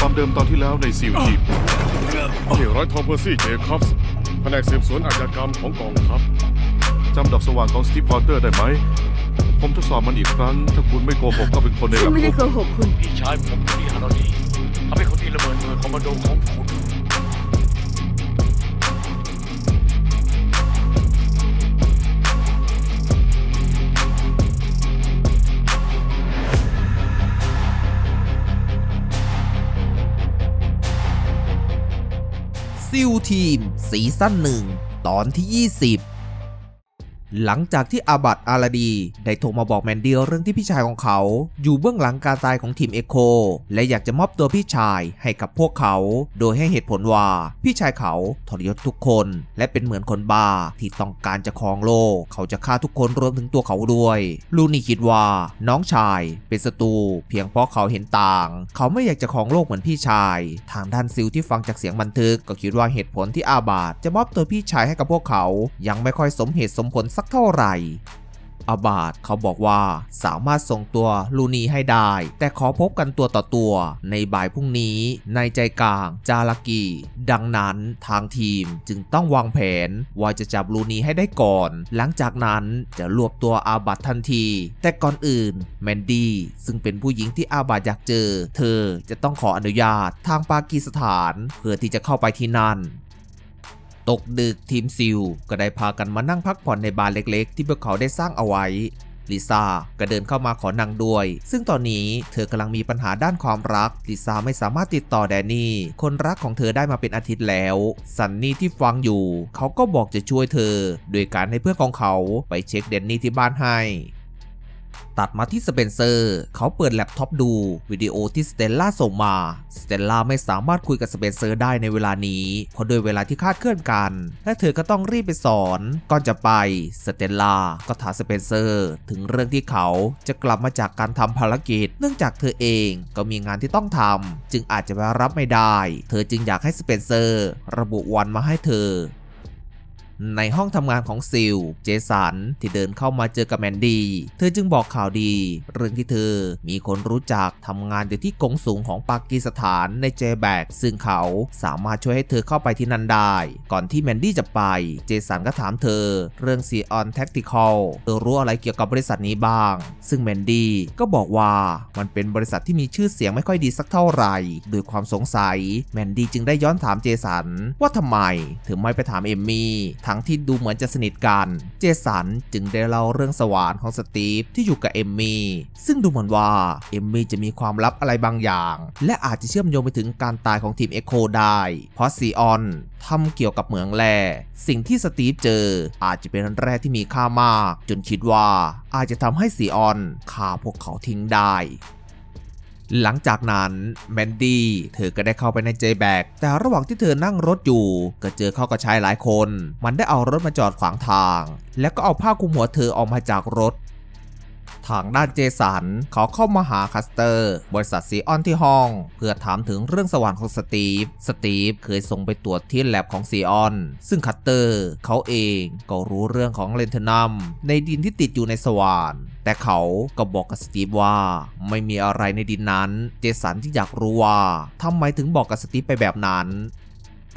ตอนเดิมตอนที่แล้วในซิลทีมนี่ร้อยโทเพอร์ซี่เจคอบส์แผนกสืบสวนอาชญากรรมของกองทัพจำดอกสว่างของสตีฟพอร์เตอร์ได้ไหม ผมทดสอบมันอีกครั้ง ถ้าคุณไม่โกหกก็เป็นคนในฉัแบนบไม่ได้ผมโกหกคุณ พี่ชายผมที่ฮานอดีทำให้คนที่ระเบิดหน่วยคอมมานโดของคุณ ซิวทีมซีซั่นหนึ่งตอนที่ 20 หลังจากที่อาบัตอาลาดี ได้โทรมาบอกแมนเดี้เรื่องที่พี่ชายของเขา อยู่เบื้องหลังการตายของทีมเอโคและอยากจะมอบตัวพี่ชายให้กับพวกเขา โดยให้เหตุผลว่าพี่ชายเขาทรยศทุกคน และเป็นเหมือนคนบ้าที่ต้องการจะครองโลก เขาจะฆ่าทุกคนรวมถึงตัวเขาด้วย ลูนี่คิดว่าน้องชายเป็นศัตรูเพียงเพราะเขาเห็นต่าง เขาไม่อยากจะครองโลกเหมือนพี่ชาย ทางด้านซิลที่ฟังจากเสียงบันทึกก็คิดว่าเหตุผลที่อาบาดจะมอบตัวพี่ชายให้กับพวกเขา ยังไม่ค่อยสมเหตุสมผลสัักเท่าไหร่ อาบาดเขาบอกว่าสามารถส่งตัวลูนีให้ได้ แต่ขอพบกันตัวต่อตัวในบ่ายพรุ่งนี้ในใจกลางจารากี ดังนั้นทางทีมจึงต้องวางแผนว่าจะจับลูนีให้ได้ก่อน หลังจากนั้นจะรวบตัวอาบัดทันที แต่ก่อนอื่นแมนดี้ซึ่งเป็นผู้หญิงที่อาบัดอยากเจอ เธอจะต้องขออนุญาตทางปากีสถานเพื่อที่จะเข้าไปที่นั่น ตกดึกทีมซิลก็ได้พากันมานั่งพักผ่อนในบาร์เล็กๆ ที่พวกเขาได้สร้างเอาไว้ลิซ่าก็เดินเข้ามาขอนั่งด้วย ซึ่งตอนนี้เธอกำลังมีปัญหาด้านความรัก ลิซ่าไม่สามารถติดต่อแดนนี่ คนรักของเธอได้มาเป็นอาทิตย์แล้ว ซันนี่ที่ฟังอยู่ เขาก็บอกจะช่วยเธอ โดยการให้เพื่อนของเขาไปเช็คแดนนี่ที่บ้านให้ ตัดมาที่สเปนเซอร์ เขาเปิดแล็ปท็อปดูวิดีโอที่สเตลล่าส่งมา สเตลล่าไม่สามารถคุยกับสเปนเซอร์ได้ในเวลานี้ เพราะโดยเวลาที่คาดเคลื่อนกัน และเธอก็ต้องรีบไปสอน ก่อนจะไป สเตลล่าก็ถามสเปนเซอร์ ถึงเรื่องที่เขาจะกลับมาจากการทำภารกิจ เนื่องจากเธอเองก็มีงานที่ต้องทำจึงอาจจะไปรับไม่ได้ เธอจึงอยากให้สเปนเซอร์ ระบุวันมาให้เธอ ในห้องทำงานของซิล เจสันที่เดินเข้ามาเจอกับแมนดี้ เธอจึงบอกข่าวดี เรื่องที่เธอมีคนรู้จักทำงานอยู่ที่กงสูงของปากีสถานในเจแบกซึ่งเขาสามารถช่วยให้เธอเข้าไปที่นั่นได้ ก่อนที่แมนดี้จะไป เจสันก็ถามเธอ เรื่อง c ีออนแท็กติคอลเธอรู้อะไรเกี่ยวกับบริษัทนี้บ้าง ซึ่งแมนดี้ก็บอกว่ามันเป็นบริษัทที่มีชื่อเสียงไม่ค่อยดีสักเท่าไหร่โดยความสงสัย แมนดี้จึงได้ย้อนถามเจสันว่าทำไมถึงไม่ไปถามเอมมี่ทั้งที่ดูเหมือนจะสนิทกัน เจสันจึงได้เล่าเรื่องสวรรค์ของสตีฟที่อยู่กับเอมมี่ซึ่งดูเหมือนว่าเอมมี่จะมีความลับอะไรบางอย่าง และอาจจะเชื่อมโยงไปถึงการตายของทีมเอ็กโคได้ เพราะซีออนทำเกี่ยวกับเหมืองแร่สิ่งที่สตีฟเจออาจจะเป็นแร่ที่มีค่ามาก จนคิดว่าอาจจะทำให้ซีออนฆ่าพวกเขาทิ้งได้ หลังจากนั้นแมนดี้เธอก็ได้เข้าไปในเจแบกแต่ระหว่างที่เธอนั่งรถอยู่ ก็เจอเข้ากับชายหลายคน มันได้เอารถมาจอดขวางทาง แล้วก็เอาผ้าคลุมหัวเธอออกมาจากรถทางด้านเจสันเขาเข้ามาหาคัสเตอร์ บริษัทซีออนที่ห้อง เพื่อถามถึงเรื่องสว่านของสตีฟ สตีฟเคยส่งไปตรวจที่แลบของซีออน ซึ่งคัตเตอร์เขาเองก็รู้เรื่องของเลนเทนัมในดินที่ติดอยู่ในสว่าน แต่เขาก็บอกกับสตีฟว่าไม่มีอะไรในดินนั้น เจสันที่อยากรู้ว่าทำไมถึงบอกกับสตีฟไปแบบนั้น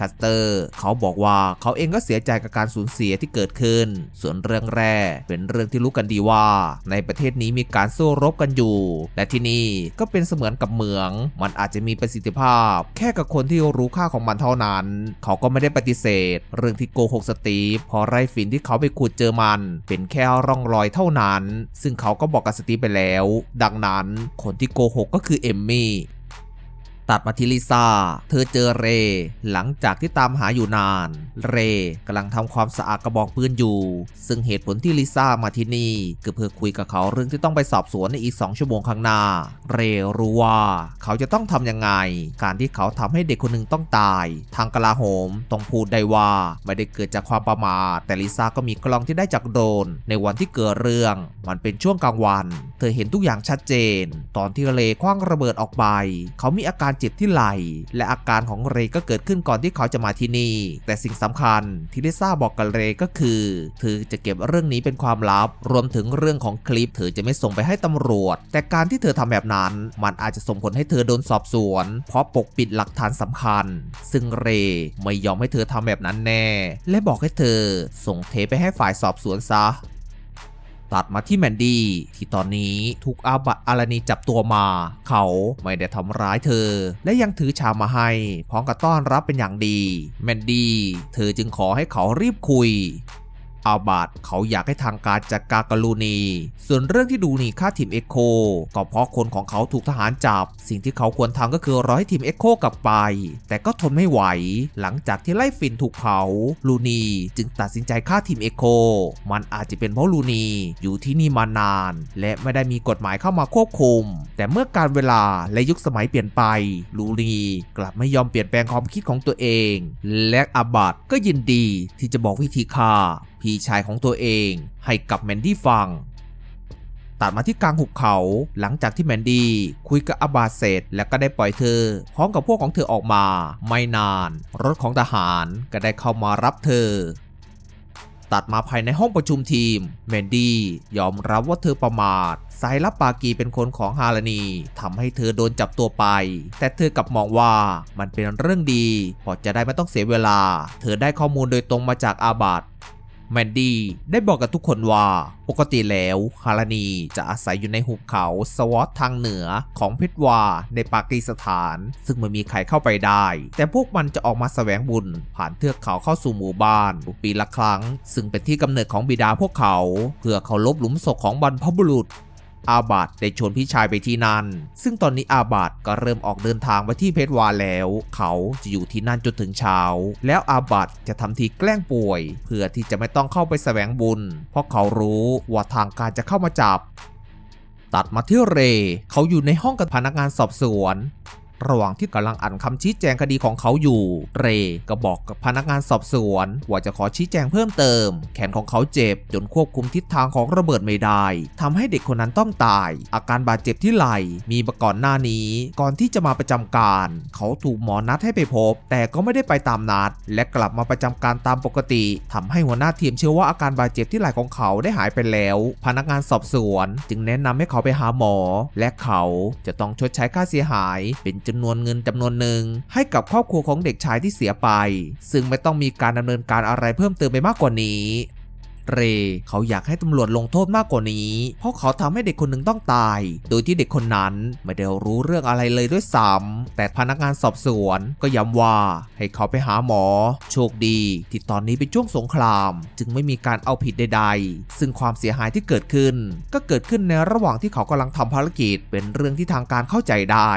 คัสเตอร์เขาบอกว่าเขาเองก็เสียใจกับการสูญเสียที่เกิดขึ้น ส่วนเรื่องแรกเป็นเรื่องที่รู้กันดีว่า ในประเทศนี้มีการสู้รบกันอยู่ และที่นี่ก็เป็นเสมือนกับเหมือง มันอาจจะมีประสิทธิภาพ แค่กับคนที่รู้ค่าของมันเท่านั้น เขาก็ไม่ได้ปฏิเสธ เรื่องที่โกหกสตีฟเพอไรฟินที่เขาไปขุดเจอมัน เป็นแค่ร่องรอยเท่านั้น ซึ่งเขาก็บอกกับสตีฟไปแล้ว ดังนั้นคนที่โกหกก็คือเอมมี่ ตัดมาที่ลิซ่า เธอเจอเร หลังจากที่ตามหาอยู่นาน เรกำลังทำความสะอาดกระบอกปืนอยู่ ซึ่งเหตุผลที่ลิซ่ามาที่นี่ก็เพื่อคุยกับเขาเรื่องที่ต้องไปสอบสวนในอีก 2 ชั่วโมงข้างหน้า เรรู้ว่าเขาจะต้องทำยังไง การที่เขาทำให้เด็กคนหนึ่งต้องตาย ทางกลาโหมต้องพูดได้ว่าไม่ได้เกิดจากความประมาทแต่ลิซ่าก็มีกล้องที่ได้จากโดน ในวันที่เกิดเรื่อง มันเป็นช่วงกลางวัน เธอเห็นทุกอย่างชัดเจน ตอนที่เรคว้างระเบิดออกไป เขามีอาการเจ็บที่ไหล่และอาการของเรก็เกิดขึ้นก่อนที่เขาจะมาที่นี่ แต่สิ่งสำคัญที่ลิซ่าบอกกับเรก็คือ เธอจะเก็บเรื่องนี้เป็นความลับ รวมถึงเรื่องของคลิปเธอจะไม่ส่งไปให้ตำรวจ แต่การที่เธอทำแบบนั้น มันอาจจะส่งผลให้เธอโดนสอบสวน เพราะปกปิดหลักฐานสำคัญ ซึ่งเรไม่ยอมให้เธอทำแบบนั้นแน่ และบอกให้เธอส่งเทปไปให้ฝ่ายสอบสวนซะ ตัดมาที่แมนดี้ที่ตอนนี้ถูกอาบัตอารานีจับตัวมา เขาไม่ได้ทำร้ายเธอ และยังถือชามาให้ พร้อมกับต้อนรับเป็นอย่างดี แมนดี้เธอจึงขอให้เขารีบคุย อาบัตเขาอยากให้ทางการจัดการกับลูนี ส่วนเรื่องที่ดูนีฆ่าทีมเอ็กโคก็เพราะคนของเขาถูกทหารจับ สิ่งที่เขาควรทำก็คือรอให้ทีมเอ็กโคกลับไป แต่ก็ทนไม่ไหว หลังจากที่ไล่ฟินถูกเผาลูนีจึงตัดสินใจฆ่าทีมเอ็กโคมันอาจจะเป็นเพราะลูนีอยู่ที่นี่มานาน และไม่ได้มีกฎหมายเข้ามาควบคุม แต่เมื่อการเวลาและยุคสมัยเปลี่ยนไปลูนีกลับไม่ยอมเปลี่ยนแปลงความคิดของตัวเอง และอาบัตก็ยินดีที่จะบอกวิธีฆ่า พี่ชายของตัวเองให้กับแมนดี้ฟัง ตัดมาที่กลางหุบเขาหลังจากที่แมนดี้คุยกับอาบาเสร็จแล้วก็ได้ปล่อยเธอ พร้อมกับพวกของเธอออกมา ไม่นาน รถของทหารก็ได้เข้ามารับเธอ ตัดมาภายในห้องประชุมทีมแมนดี้ยอมรับว่าเธอประมาทสายลับปากีเป็นคนของฮารานีทำให้เธอโดนจับตัวไป แต่เธอกลับมองว่ามันเป็นเรื่องดีเพอจะได้ไม่ต้องเสียเวลา เธอได้ข้อมูลโดยตรงมาจากอาบัต แมนดี้ได้บอกกับทุกคนว่า ปกติแล้วฮารานีจะอาศัยอยู่ในหุบเขาสวอตทางเหนือของเพชรวาในปากีสถาน ซึ่งไม่มีใครเข้าไปได้ แต่พวกมันจะออกมาแสวงบุญ ผ่านเทือกเขาเข้าสู่หมู่บ้านปีละครั้ง ซึ่งเป็นที่กำเนิดของบิดาพวกเขา เพื่อเคารพหลุมศพของบรรพบุรุษ อาบาตได้ชวนพี่ชายไปที่นั่น ซึ่งตอนนี้อาบาตก็เริ่มออกเดินทางไปที่เพชรวาแล้ว เขาจะอยู่ที่นั่นจนถึงเช้า แล้วอาบาตจะทำทีแกล้งป่วย เพื่อที่จะไม่ต้องเข้าไปแสวงบุญ เพราะเขารู้ว่าทางการจะเข้ามาจับ ตัดมาที่เร เขาอยู่ในห้องกับพนักงานสอบสวน ระหว่างที่กำลังอ่านคำชี้แจงคดีของเขาอยู่ เรก็บอกกับพนักงานสอบสวน ว่าจะขอชี้แจงเพิ่มเติม แขนของเขาเจ็บจนควบคุมทิศทางของระเบิดไม่ได้ทำให้เด็กคนนั้นต้องตาย อาการบาดเจ็บที่ไหล่มีมาก่อนหน้านี้ ก่อนที่จะมาประจำการ เขาถูกหมอนัดให้ไปพบ แต่ก็ไม่ได้ไปตามนัด และกลับมาประจำการตามปกติทำให้หัวหน้าทีมเชื่อว่าอาการบาดเจ็บที่ไหล่ของเขาได้หายไปแล้ว พนักงานสอบสวน จึงแนะนำให้เขาไปหาหมอ และเขาจะต้องชดใช้ค่าเสียหายเป็นจำนวนเงินจำนวนหนึ่งให้กับครอบครัวของเด็กชายที่เสียไป ซึ่งไม่ต้องมีการดำเนินการอะไรเพิ่มเติมไปมากกว่านี้เรเขาอยากให้ตำรวจลงโทษมากกว่านี้ เพราะเขาทำให้เด็กคนหนึ่งต้องตาย โดยที่เด็กคนนั้นไม่ได้รู้เรื่องอะไรเลยด้วยซ้ำแต่พนักงานสอบสวนก็ย้ำว่าให้เขาไปหาหมอ โชคดี ที่ตอนนี้เป็นช่วงสงคราม จึงไม่มีการเอาผิดใดๆ ซึ่งความเสียหายที่เกิดขึ้น ก็เกิดขึ้นในระหว่างที่เขากำลังทำภารกิจ เป็นเรื่องที่ทางการเข้าใจได้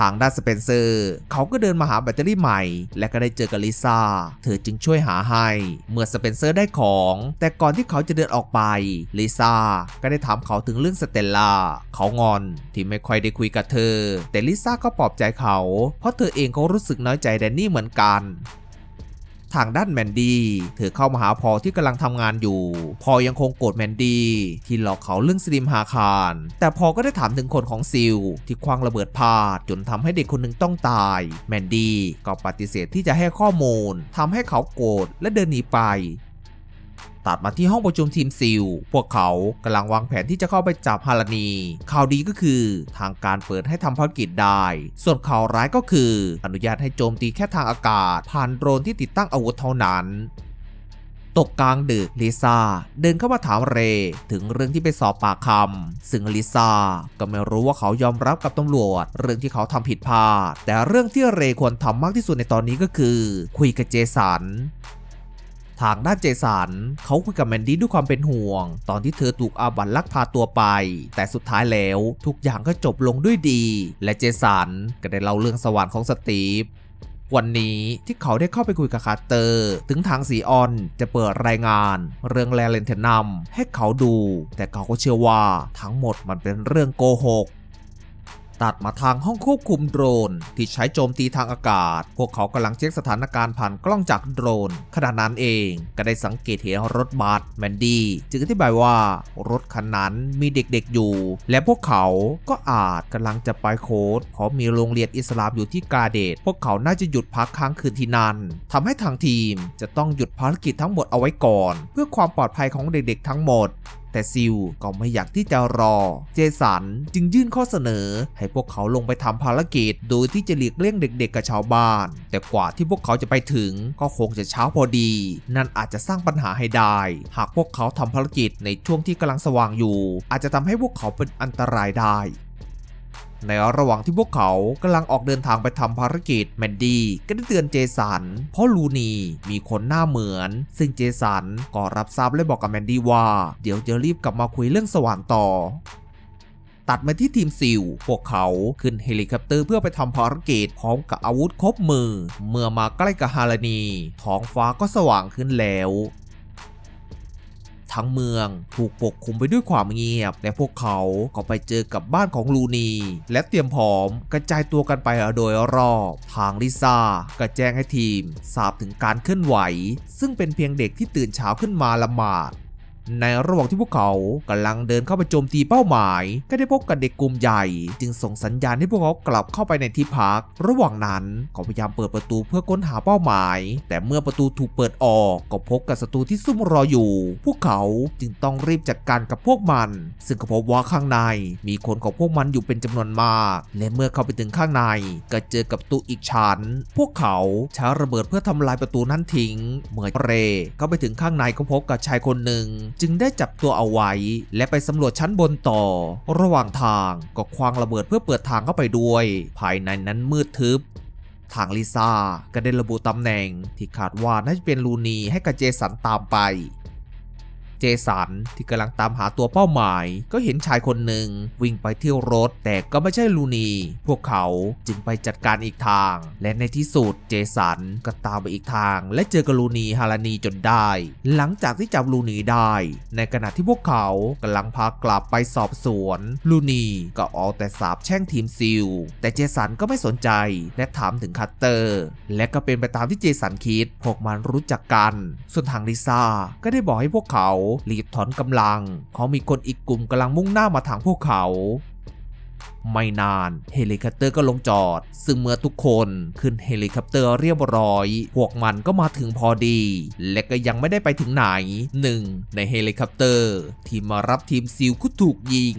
ทางด้านสเปนเซอร์ เขาก็เดินมาหาแบตเตอรี่ใหม่ และก็ได้เจอกับลิซ่า เธอจึงช่วยหาให้ เมื่อสเปนเซอร์ได้ของ แต่ก่อนที่เขาจะเดินออกไป ลิซ่าก็ได้ถามเขาถึงเรื่องสเตลล่า เขางอนที่ไม่ค่อยได้คุยกับเธอ แต่ลิซ่าก็ปลอบใจเขา เพราะเธอเองก็รู้สึกน้อยใจแดนนี่เหมือนกัน ทางด้านแมนดี้เธอเข้ามาหาพอที่กำลังทำงานอยู่ พอยังคงโกรธแมนดี้ที่หลอกเขาเรื่องสลิมฮาคาร แต่พอก็ได้ถามถึงคนของซิลที่คว้างระเบิดพาดจนทำให้เด็กคนหนึ่งต้องตาย แมนดี้ก็ปฏิเสธที่จะให้ข้อมูลทำให้เขาโกรธและเดินหนีไป ตัดมาที่ห้องประชุมทีมซิล พวกเขากำลังวางแผนที่จะเข้าไปจับฮารานี ข่าวดีก็คือทางการเปิดให้ทำภารกิจได้ ส่วนข่าวร้ายก็คือ อนุญาตให้โจมตีแค่ทางอากาศ ผ่านโดรนที่ติดตั้งอาวุธเท่านั้นตกกลางดึกลิซ่าเดินเข้ามาถามเร ถึงเรื่องที่ไปสอบปากคำซึ่งลิซ่าก็ไม่รู้ว่าเขายอมรับกับตำรวจ เรื่องที่เขาทำผิดพลาด แต่เรื่องที่เรควรทำมากที่สุดในตอนนี้ก็คือ คุยกับเจสัน ทางด้านเจสันเขาคุยกับแมนดี้ด้วยความเป็นห่วง ตอนที่เธอถูกอาบันลักพาตัวไป แต่สุดท้ายแล้วทุกอย่างก็จบลงด้วยดี และเจสันก็ได้เล่าเรื่องสวรรค์ของสตีฟวันนี้ที่เขาได้เข้าไปคุยกับคาร์เตอร์ ถึงทางสีออนจะเปิดรายงาน เรื่องแลเลนเทนัมให้เขาดู แต่เขาก็เชื่อว่าทั้งหมดมันเป็นเรื่องโกหก ตัดมาทางห้องควบคุมโดรน ที่ใช้โจมตีทางอากาศ พวกเขากำลังเช็คสถานการณ์ผ่านกล้องจากโดรน ขณะนั้นเองก็ได้สังเกตเห็นรถบัสแมนดี้จึงอธิบายว่ารถคันนั้นมีเด็กๆอยู่ และพวกเขาก็อาจกำลังจะไปโค้ดเพราะมีโรงเรียนอิสลามอยู่ที่กาเดตพวกเขาน่าจะหยุดพักค้างคืนที่นั่นทำให้ทางทีมจะต้องหยุดภารกิจทั้งหมดเอาไว้ก่อน เพื่อความปลอดภัยของเด็กๆทั้งหมด แต่ซิลก็ไม่อยากที่จะรอ เจสันจึงยื่นข้อเสนอ ให้พวกเขาลงไปทำภารกิจ โดยที่จะหลีกเลี่ยงเด็กๆกับชาวบ้าน แต่กว่าที่พวกเขาจะไปถึงก็คงจะเช้าพอดี นั่นอาจจะสร้างปัญหาให้ได้ หากพวกเขาทำภารกิจในช่วงที่กำลังสว่างอยู่ อาจจะทำให้พวกเขาเป็นอันตรายได้ ในระหว่างที่พวกเขากำลังออกเดินทางไปทำภารกิจแมนดี้ก็ได้เตือนเจสันเพราะลูนีมีคนหน้าเหมือน ซึ่งเจสันก็รับทราบและบอกกับแมนดี้ว่า เดี๋ยวจะรีบกลับมาคุยเรื่องสว่างต่อ ตัดมาที่ทีมซิล พวกเขาขึ้นเฮลิคอปเตอร์เพื่อไปทำภารกิจพร้อมกับอาวุธครบมือ เมื่อมาใกล้กับฮารานีท้องฟ้าก็สว่างขึ้นแล้ว ทั้งเมือง ถูกปกคลุมไปด้วยความเงียบ และพวกเขาก็ไปเจอกับบ้านของลูนี และเตรียมพร้อมกระจายตัวกันไปโดยรอบทางลิซ่าก็แจ้งให้ทีมทราบถึงการเคลื่อนไหว ซึ่งเป็นเพียงเด็กที่ตื่นเช้าขึ้นมาละหมาด ในระหว่างที่พวกเขากำลังเดินเข้าไปโจมตีเป้าหมาย ก็ได้พบกับเด็กกลุ่มใหญ่ จึงส่งสัญญาณให้พวกเขากลับเข้าไปในที่พัก ระหว่างนั้นก็พยายามเปิดประตูเพื่อค้นหาเป้าหมาย แต่เมื่อประตูถูกเปิดออกก็พบกับศัตรูที่ซุ่มรออยู่ พวกเขาจึงต้องรีบจัดการกับพวกมัน ซึ่งก็พบว่าข้างในมีคนของพวกมันอยู่เป็นจำนวนมาก และเมื่อเข้าไปถึงข้างในก็เจอกับตู้อีกชั้น พวกเขาใช้ระเบิดเพื่อทำลายประตูนั้นทิ้ง เมื่อเรเข้าไปถึงข้างในก็พบกับชายคนหนึ่งจึงได้จับตัวเอาไว้ และไปสำรวจชั้นบนต่อ ระหว่างทางก็ควางระเบิดเพื่อเปิดทางเข้าไปด้วย ภายในนั้นมืดทึบทางลิซ่าก็ได้ระบุตำแหน่งที่คาดว่าน่าจะเป็นลูนีให้กับเจสันตามไป เจสันที่กำลังตามหาตัวเป้าหมาย ก็เห็นชายคนหนึ่งวิ่งไปเที่ยวรถ แต่ก็ไม่ใช่ลูนี พวกเขาจึงไปจัดการอีกทาง และในที่สุดเจสันก็ตามไปอีกทาง และเจอกับลูนีฮารานีจนได้ หลังจากที่จับลูนีได้ ในขณะที่พวกเขากำลังพากลับไปสอบสวน ลูนีก็เอาแต่สาบแช่งทีมซิล แต่เจสันก็ไม่สนใจ และถามถึงคัตเตอร์ และก็เป็นไปตามที่เจสันคิด พวกมันรู้จักกัน ส่วนทางลิซ่าก็ได้บอกให้พวกเขารีบถอนกำลัง เขามีคนอีกกลุ่มกำลังมุ่งหน้ามาทางพวกเขา ไม่นานเฮลิคอปเตอร์ก็ลงจอด ซึ่งเมื่อทุกคนขึ้นเฮลิคอปเตอร์เรียบร้อย พวกมันก็มาถึงพอดี และก็ยังไม่ได้ไปถึงไหนหนึ่งในเฮลิคอปเตอร์ ที่มารับทีมซิลก็ถูกยิง